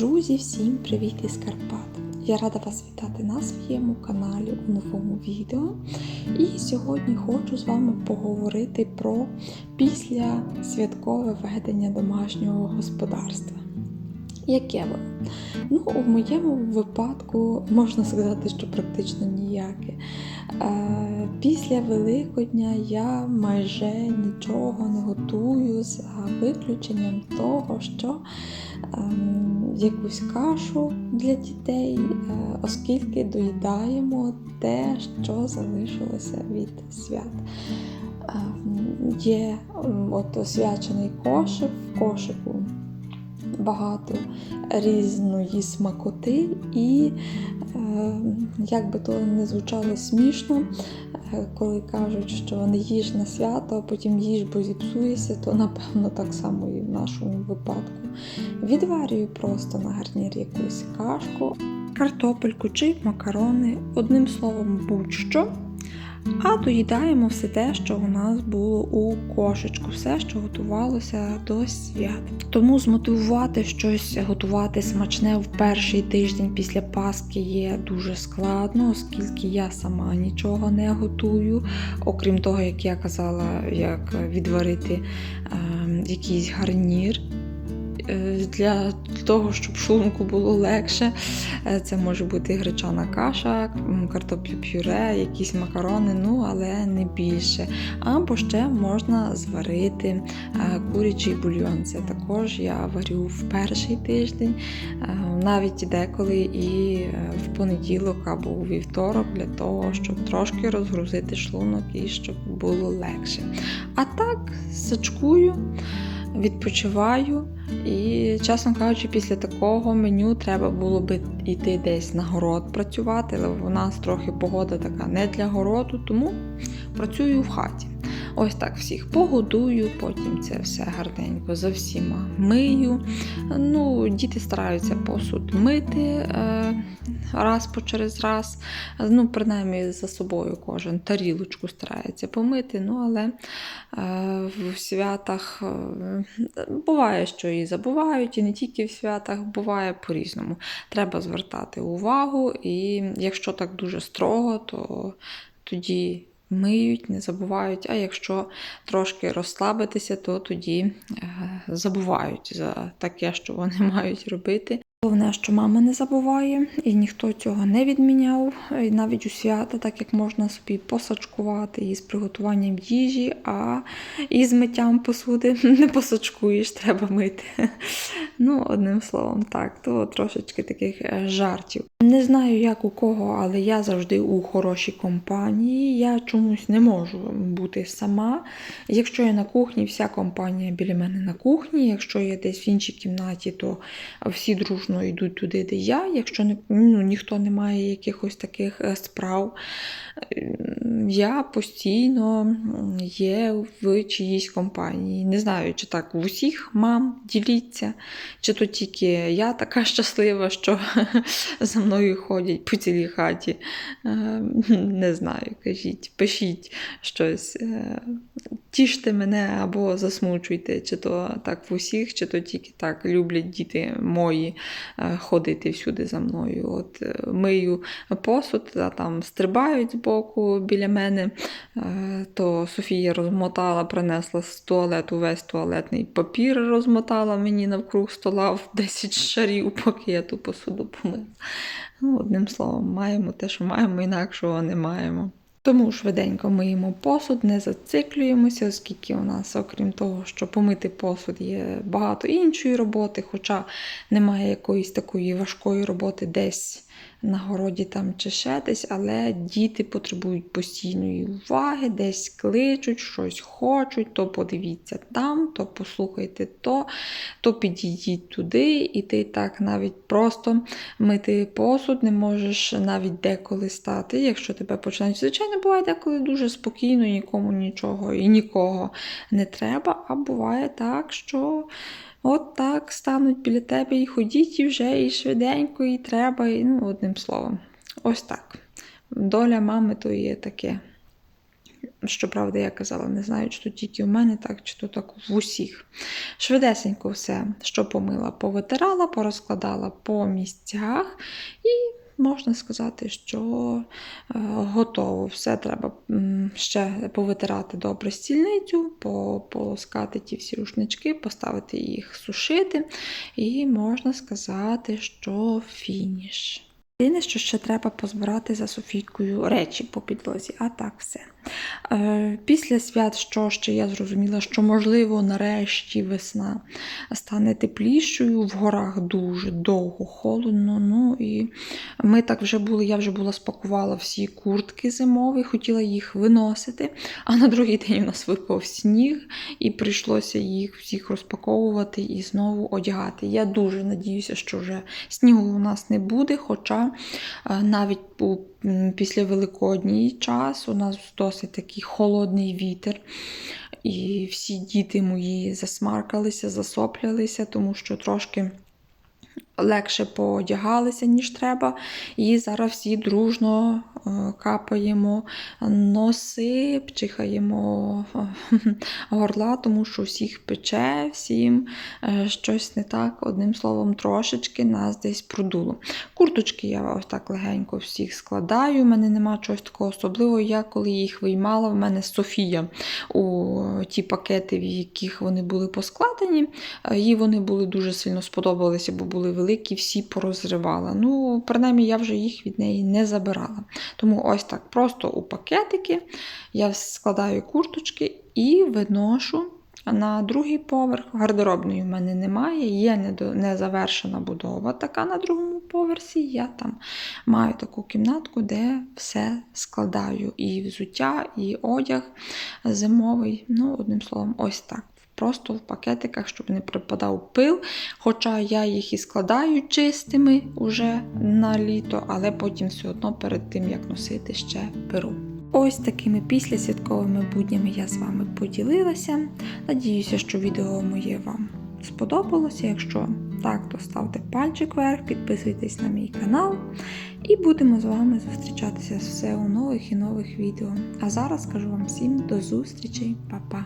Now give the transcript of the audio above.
Друзі, всім привіт із Карпат! Я рада вас вітати на своєму каналі у новому відео. І сьогодні хочу з вами поговорити про після святкове ведення домашнього господарства. Яке воно? Ну, у моєму випадку можна сказати, що практично ніяке. Е, Після Великодня я майже нічого не готую за виключенням того, що ем, якусь кашу для дітей, е, оскільки доїдаємо те, що залишилося від свят. Ем, Є от освячений кошик, в кошику багато різної смакоти, і е, як би то не звучало смішно, е, коли кажуть, що не їж на свято, а потім їж, бо зіпсуєшся, то напевно так само і в нашому випадку. Відварюю просто на гарнір якусь кашку, картопельку чи макарони, одним словом, будь-що. А доїдаємо все те, що у нас було у кошечку, все, що готувалося до свят. Тому змотивувати щось готувати смачне в перший тиждень після Пасхи є дуже складно, оскільки я сама нічого не готую. Окрім того, як я казала, як відварити е, якийсь гарнір. Е, Для того, щоб шлунку було легше, Е, це може бути гречана каша, м, картопля пюре, якісь макарони, ну але не більше. Або ще можна зварити е, курячий бульйон. Це також я варю в перший тиждень, навіть деколи і в понеділок або у вівторок, для того, щоб трошки розгрузити шлунок і щоб було легше. А так, сачкую, відпочиваю. І, чесно кажучи, після такого меню треба було би йти десь на город працювати, але в нас трохи погода така не для городу, тому працюю в хаті. Ось так всіх погодую, потім це все гарненько за всіма мию. Ну, діти стараються посуд мити е, раз по через раз. Ну, принаймні за собою кожен тарілочку старається помити. Ну, але е, в святах е, буває, що і забувають, і не тільки в святах, буває по-різному. Треба звертати увагу, і якщо так дуже строго, то тоді миють, не забувають. А якщо трошки розслабитися, то тоді е, забувають за таке, що вони мають робити. Головне, що мама не забуває, і ніхто цього не відміняв, і навіть у свята, так як можна собі посачкувати із приготуванням їжі, а із миттям посуди не посачкуєш, треба мити. Ну, одним словом, так, то трошечки таких е, жартів. Не знаю, як у кого, але я завжди у хорошій компанії. Я чомусь не можу бути сама. Якщо я на кухні, вся компанія біля мене на кухні. Якщо я десь в іншій кімнаті, то всі дружно йдуть туди, де я. Якщо ну, ніхто не має якихось таких е, справ, я постійно є в чиїсь компанії. Не знаю, чи так в усіх мам діліться, чи то тільки я така щаслива, що за мною ходять по цілій хаті. Е, Не знаю, кажіть, пишіть щось. е, Тіште мене або засмучуйте, чи то так в усіх, чи то тільки так люблять діти мої е, ходити всюди за мною. От мию посуд, а там стрибають збоку біля мене, то Софія розмотала, принесла з туалету весь туалетний папір, розмотала мені навкруг стола в 10 шарів, поки я ту посуду помила. Ну, одним словом, маємо те, що маємо, інакшого не маємо. Тому швиденько миємо посуд, не зациклюємося, оскільки у нас, окрім того, що помити посуд, є багато іншої роботи, хоча немає якоїсь такої важкої роботи десь на городі там десь, але діти потребують постійної уваги, десь кличуть, щось хочуть, то подивіться там, то послухайте то, то підійдіть туди, і ти так навіть просто мити посуд не можеш навіть деколи стати, якщо тебе починають. Звичайно, буває деколи дуже спокійно, нікому нічого і нікого не треба, а буває так, що. От так стануть біля тебе і ходіть і вже, і швиденько, і треба, і ну, одним словом. Ось так. Доля мами то є таке. Щоправда, я казала, не знаю, чи то тільки в мене так, чи то так в усіх. Швидесенько все, що помила, повитирала, порозкладала по місцях і. Можна сказати, що е, готово. Все треба ще повитирати добре стільницю, по- полоскати ті всі рушнички, поставити їх сушити. І можна сказати, що фініш. Єдине, що ще треба позбирати за Софійкою речі по підлозі, а так все. Е, Після свят, що ще я зрозуміла, що можливо нарешті весна стане теплішою, в горах дуже довго холодно. Ну і ми так вже були, я вже була спакувала всі куртки зимові, хотіла їх виносити, а на другий день у нас випав сніг, і прийшлося їх всіх розпаковувати і знову одягати. Я дуже надіюся, що вже снігу у нас не буде, хоча е, навіть після Великодній час у нас досить такий холодний вітер. І всі діти мої засмаркалися, засоплялися, тому що трошки легше поодягалися, ніж треба. І зараз всі дружно е, капаємо носи, пчихаємо е, горла, тому що всіх пече, всім е, щось не так. Одним словом, трошечки нас десь продуло. Курточки я ось так легенько всіх складаю. У мене нема чогось такого особливого. Я коли їх виймала, в мене Софія у ті пакети, в яких вони були поскладені. Е, Їй вони були дуже сильно сподобалися, бо були великі, всі порозривала. Ну, принаймні, я вже їх від неї не забирала. Тому ось так просто у пакетики я складаю курточки і виношу. На другий поверх гардеробної в мене немає, є незавершена будова така на другому поверсі. Я там маю таку кімнатку, де все складаю. І взуття, і одяг зимовий. Ну, одним словом, ось так. Просто в пакетиках, щоб не припадав пил. Хоча я їх і складаю чистими уже на літо, але потім все одно перед тим, як носити, ще беру. Ось такими післясвятковими буднями я з вами поділилася. Надіюся, що відео моє вам сподобалося. Якщо так, то ставте пальчик вверх, підписуйтесь на мій канал. І будемо з вами зустрічатися все у нових і нових відео. А зараз кажу вам всім до зустрічі, Па-па!